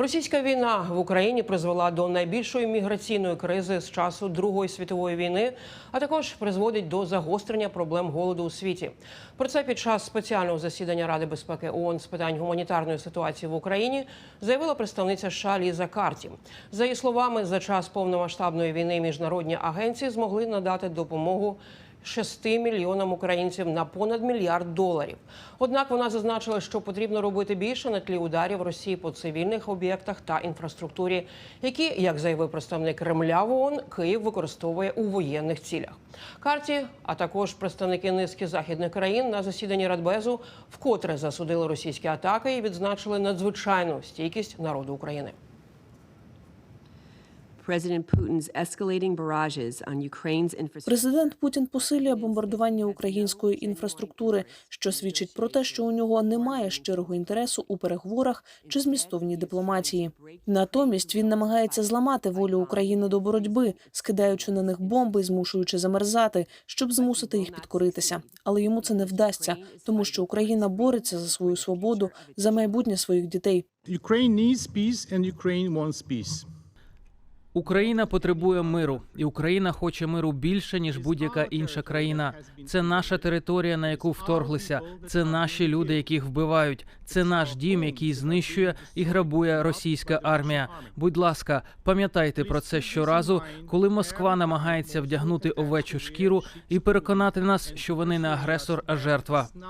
Російська війна в Україні призвела до найбільшої міграційної кризи з часу Другої світової війни, а також призводить до загострення проблем голоду у світі. Про це під час спеціального засідання Ради безпеки ООН з питань гуманітарної ситуації в Україні заявила представниця США Ліза Карті. За її словами, за час повномасштабної війни міжнародні агенції змогли надати допомогу. 6 мільйонам українців на понад мільярд доларів. Однак вона зазначила, що потрібно робити більше на тлі ударів Росії по цивільних об'єктах та інфраструктурі, які, як заявив представник Кремля в ООН, Київ використовує у воєнних цілях. Карті, а також представники низки західних країн на засіданні Радбезу вкотре засудили російські атаки і відзначили надзвичайну стійкість народу України. Президент Путін посилює бомбардування української інфраструктури, що свідчить про те, що у нього немає щирого інтересу у переговорах чи змістовній дипломатії. Натомість він намагається зламати волю України до боротьби, скидаючи на них бомби, змушуючи замерзати, щоб змусити їх підкоритися. Але йому це не вдасться, тому що Україна бореться за свою свободу, за майбутнє своїх дітей. Ukraine needs peace and Ukraine wants peace. Україна потребує миру, і Україна хоче миру більше ніж будь-яка інша країна. Це наша територія, на яку вторглися. Це наші люди, яких вбивають. Це наш дім, який знищує і грабує російська армія. Будь ласка, пам'ятайте про це щоразу, коли Москва намагається вдягнути овечу шкіру і переконати нас, що вони не агресор, а жертва.